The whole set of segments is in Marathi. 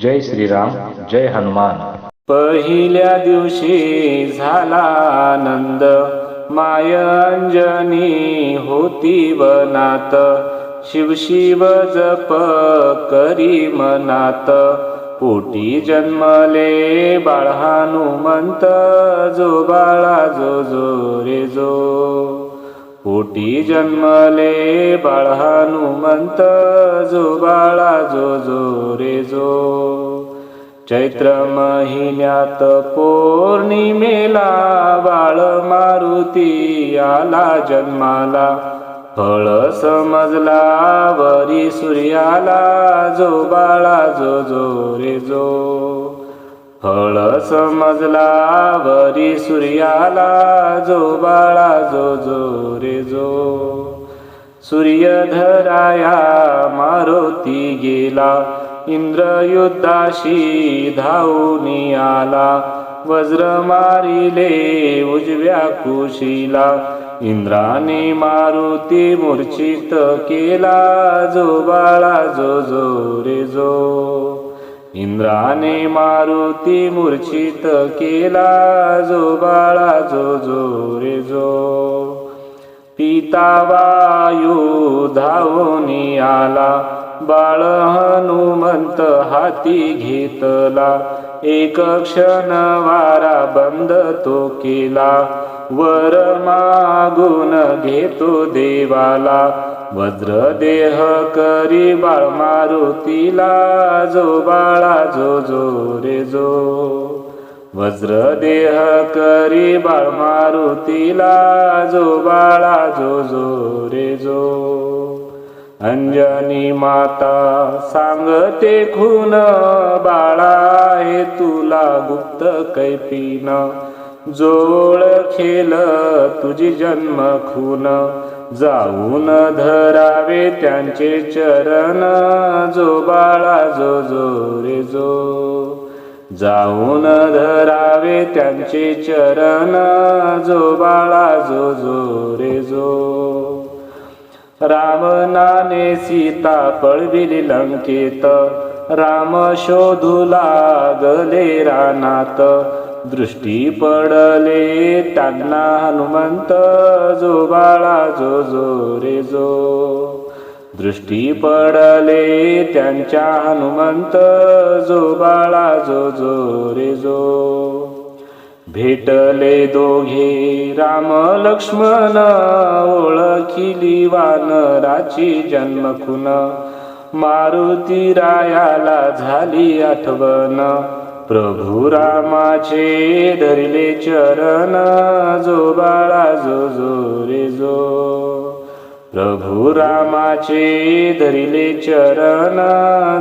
जय श्रीराम जय हनुमान. पहिल्या दिवशी झाला आनंद. माय अंजनी होती वनात. शिवशिव जप करी मनात. पोटी जन्मले बाळ हनुमंत जो बाळा जो जो रे जो. पोटी जन्मले बाळ हनुमंत जो बाळा जो जो रे जो. चैत्र महिन्यात पौर्णिमेला बाळ मारुती आला जन्माला. फळ समजला वरी सूर्याला जो बाळा जो जो रे जो. फळ समजला वरी सूर्याला जो बाळा जो जो रे जो. सूर्यधराया मारुती गेला इंद्र युद्धाशी धावून आला. वज्र मारिले उजव्या कुशीला इंद्राने मारुती मूर्छित केला. जो बाळा जो जो रे जो. इंद्राने मारुती मूर्छित केला जो बाळा जो जो रे जो. पिता वायू धावून आला. बाळ हनुमंत हाती घेतला. एक क्षण वारा बंद तो केला. वर मागून घेतो देवाला. वज्र देह करी बाळ मारुतीला. जो बाळा जो जो रे जो. वज्र देह करी बाळ मारुतीला. जो बाळा जो जो रे जो. अंजनी माता सांगते खून बाळा हे तुला गुप्त कैपीन जोळ खेल तुझी जन्म खून. जाऊन धरावे त्यांचे चरण. जो बाळा जो जो रे जो. जाऊन धरावे त्यांचे चरण. जो बाळा जो जो रे जो. रामनाने सीता पळविली लंकेत. राम शोधू लागले रानात. दृष्टी पडले त्यांना हनुमंत जो बाळा जो जो रे जो. दृष्टी पडले त्यांच्या हनुमंत जो बाळा जो जो रे जो. भेटले दोघे. राम लक्ष्मण ओळखिली वानराची जन्मखुन मारुती रायाला झाली आठवण. प्रभू रामाचे धरले चरण. जो बाळा जो जो रे जो. प्रभू रामाचे धरिले चरण.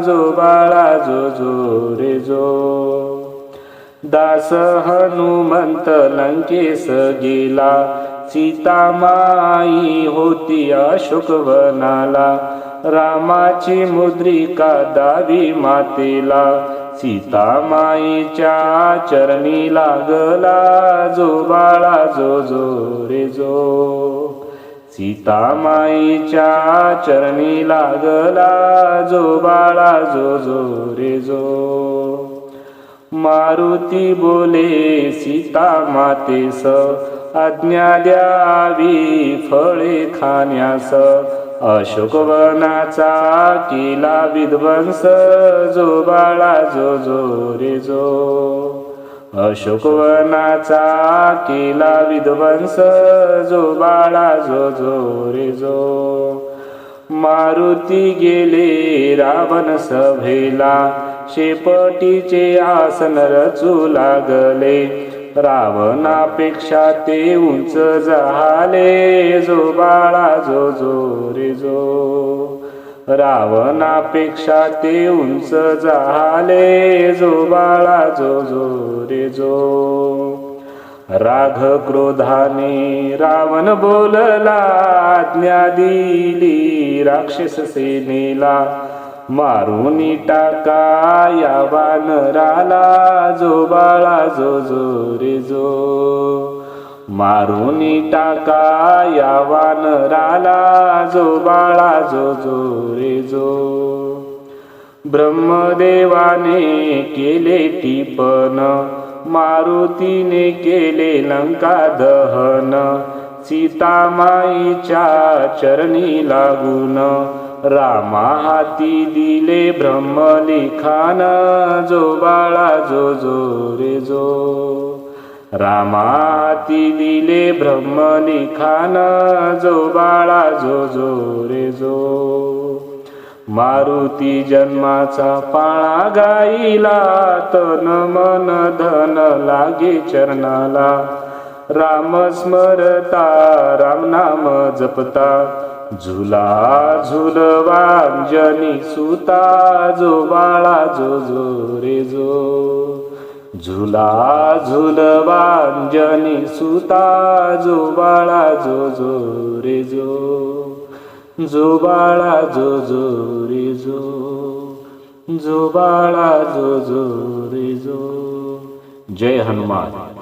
जो बाळा जो जो रे जो. दास हनुमंत लंकेस गेला. सीता माई होती अशोकवनाला रामाची मुद्रिका दावी मातेला. सीता माईच्या चरणी लागला जो बाळा जो जो रे जो. सीता माईच्या चरणी लागला जो बाळा जो जो रे जो. मारुती बोले सीता मातेस आज्ञा द्यावी फळे खाण्यास. अशोकवनाचा केला विध्वंस जो बाळा जो जो रे जो. अशोकवनाचा केला विध्वंस जो बाळा जो जो रे जो. मारुती गेले रावण सभेला शेपटीचे आसन रचू लागले. रावणापेक्षा ते उंच झाले जो बाळा जो जो रे जो रावणापेक्षा ते उंच झाले जो बाळा जो जो रे जो राघ क्रोधाने रावण बोलला आज्ञा दिली राक्षस सेनेला. मारुनी टाका या वानराला जो बाळा जो जो रे जो. मारुनी टाका या वानराला जो बाळा जो जो रे जो. ब्रह्मदेवाने केले टिपन मारुतीने केले लंका दहन सीतामाईच्या चरणी लागून. रामा हाती दिले ब्रह्मलिखान जो बाळा जो जो रे जो. रामाती दिले ब्रह्मलिखान जो बाळा जो जो रे जो. मारुती जन्माचा पाळा गाईला तन मन धन लागे चरणाला. राम स्मरता राम नाम जपता. झुला झुलवांजनी सुता जो बाळा जो जो रे जो. झुला झुलवांजनी सुता जो बाळा जो जो रे जो. जो बाळा जो जो रे जो. जो बाळा जो जो रे जो. जय हनुमान.